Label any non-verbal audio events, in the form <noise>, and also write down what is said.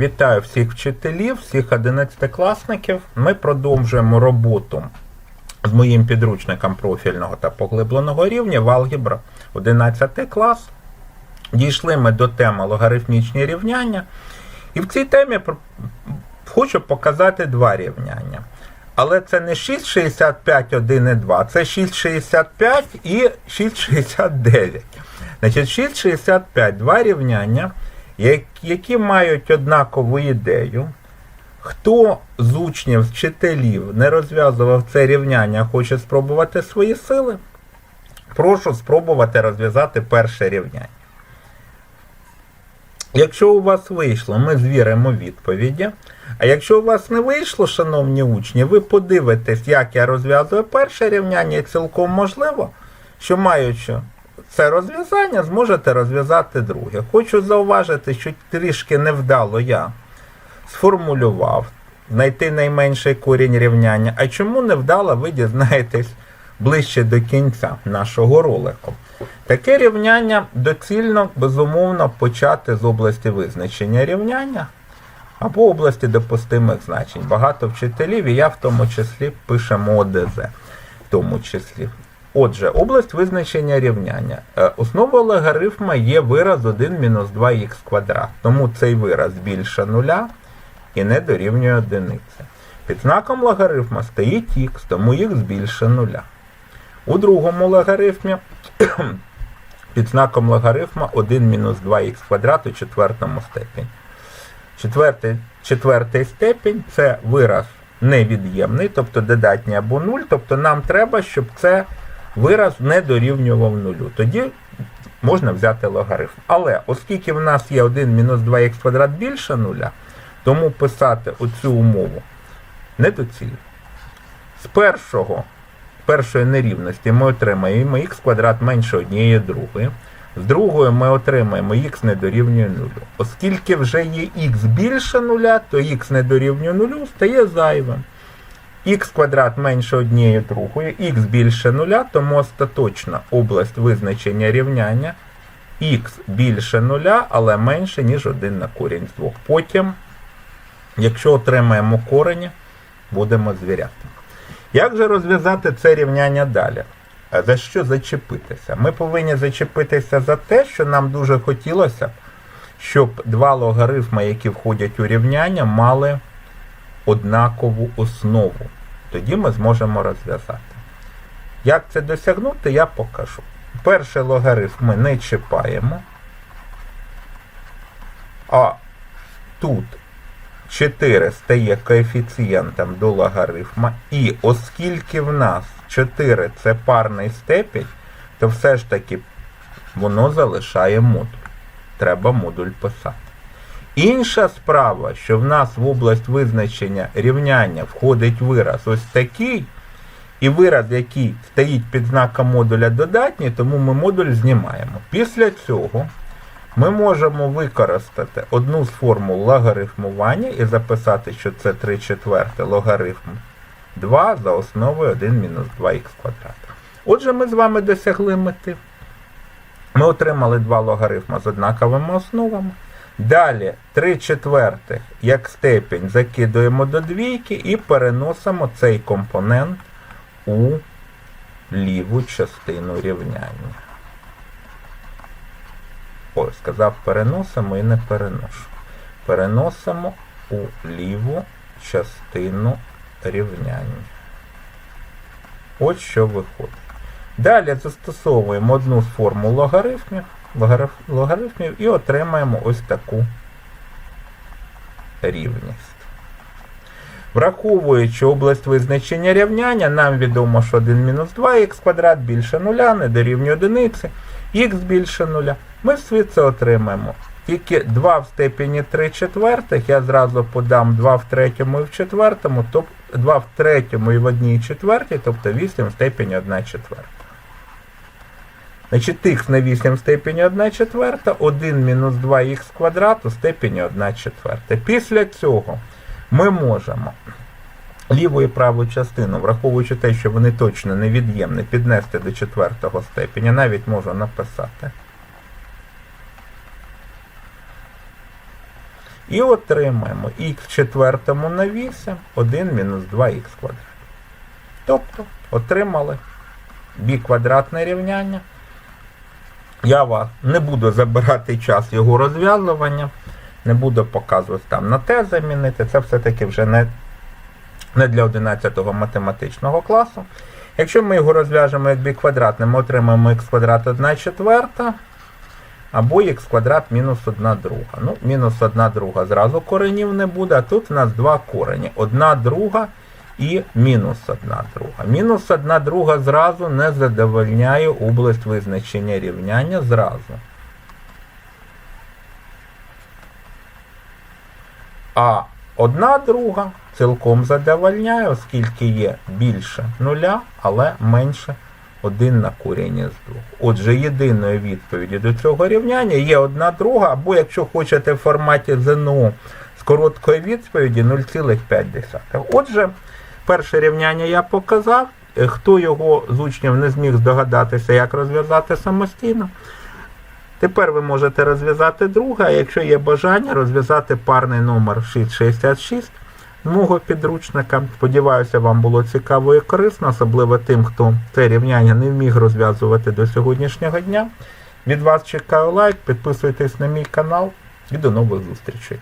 Вітаю всіх вчителів, всіх одинадцятикласників. Ми продовжуємо роботу з моїм підручником профільного та поглибленого рівня в алгебра 11 клас. Дійшли ми до теми логарифмічні рівняння. І в цій темі хочу показати два рівняння. Але це не 6,65, 1 і 2, це 6,65 і 6,69. Значить, 6,65 два рівняння, які мають однакову ідею. Хто з учнів, з вчителів не розв'язував це рівняння, хоче спробувати свої сили, прошу спробувати розв'язати перше рівняння. Якщо у вас вийшло, ми звіримо відповіді. А якщо у вас не вийшло, шановні учні, ви подивитесь, як я розв'язую перше рівняння, і цілком можливо, що маючи це розв'язання, зможете розв'язати друге. Хочу зауважити, що трішки невдало я сформулював знайти найменший корінь рівняння. А чому невдало, ви дізнаєтесь ближче до кінця нашого ролику. Таке рівняння доцільно, безумовно, почати з області визначення рівняння або області допустимих значень. Багато вчителів, і я в тому числі пишемо ОДЗ. В тому числі. Отже, область визначення рівняння. Е, Основа логарифма є вираз 1 мінус 2х квадрат. Тому цей вираз більше нуля і не дорівнює одиниці. Під знаком логарифма стоїть х, тому х більше нуля. У другому логарифмі <clears throat> під знаком логарифма 1 мінус 2х квадрат у четвертому степені. Четвертий, четвертий степінь це вираз невід'ємний, тобто додатній або 0. Тобто нам треба, щоб це вираз не дорівнював нулю. Тоді можна взяти логарифм. Але оскільки в нас є 1 мінус 2х квадрат більше нуля, тому писати оцю умову недоцільно. З першого, першої нерівності ми отримаємо х квадрат менше однієї другої. З другої ми отримаємо х не дорівнює нулю. Оскільки вже є х більше нуля, то х не дорівнює нулю стає зайвим. Х квадрат менше однієї другої, х більше нуля, тому остаточна область визначення рівняння х більше нуля, але менше, ніж 1 на корінь з двох. Потім, якщо отримаємо корені, будемо звіряти. Як же розв'язати це рівняння далі? За що зачепитися? Ми повинні зачепитися за те, що нам дуже хотілося, щоб два логарифми, які входять у рівняння, мали однакову основу. Тоді ми зможемо розв'язати. Як це досягнути, я покажу. Перший логарифм ми не чіпаємо. А тут 4 стає коефіцієнтом до логарифма. І оскільки в нас 4 це парний степінь, то все ж таки воно залишає модуль. Треба модуль писати. Інша справа, що в нас в область визначення рівняння входить вираз ось такий, і вираз, який стоїть під знаком модуля додатній, тому ми модуль знімаємо. Після цього ми можемо використати одну з формул логарифмування і записати, що це 3 четверти логарифм 2 за основою 1 мінус 2х квадрат. Отже, ми з вами досягли мети. Ми отримали два логарифми з однаковими основами. Далі 3 четвертих як степінь закидуємо до двійки і переносимо цей компонент у ліву частину рівняння. Ой, сказав переносимо і не переношу. Переносимо у ліву частину рівняння. Ось що виходить. Далі застосовуємо одну з формул логарифмів, логариф, логарифмів і отримаємо ось таку рівність. Враховуючи область визначення рівняння, нам відомо, що 1 мінус 2х квадрат більше нуля, не дорівнює одиниці, х більше нуля. Ми всі це отримаємо. Тільки 2 в степені 3 четвертих, я зразу подам 2 в третьому і в четвертому, тобто 2 в третьому і в одній четвертій, тобто 8 в степені 1 четверта. Значить, х на 8 в степені 1 четверта, 1 мінус 2х квадрат у степені 1 четверта. Після цього ми можемо ліву і праву частину, враховуючи те, що вони точно невід'ємні, піднести до четвертого степеня, навіть можу написати. І отримаємо х в четвертому на 8, 1 мінус 2х квадрат. Тобто отримали бі квадратне рівняння. Я вас не буду забирати час його розв'язування, не буду показувати там на те замінити. Це все-таки вже не, не для 11 математичного класу. Якщо ми його розв'яжемо як бі квадратне, ми отримаємо х квадрат 1 четверта або х квадрат мінус 1 друга. Ну, мінус 1 друга зразу коренів не буде, а тут у нас два корені. 1 друга і мінус 1 друга. Мінус 1 друга зразу не задовольняє область визначення рівняння зразу. А 1 друга цілком задовольняє, оскільки є більше нуля, але менше 1 на корінь з 2. Отже, єдиною відповіддю до цього рівняння є 1 друга, або якщо хочете в форматі ЗНО з короткої відповіді 0,5. Отже, перше рівняння я показав. Е, Хто його з учнів не зміг здогадатися, як розв'язати самостійно. Тепер ви можете розв'язати друге, а якщо є бажання, розв'язати парний номер 666 мого підручника. Сподіваюся, вам було цікаво і корисно, особливо тим, хто це рівняння не вміг розв'язувати до сьогоднішнього дня. Від вас чекаю лайк, підписуйтесь на мій канал і до нових зустрічей.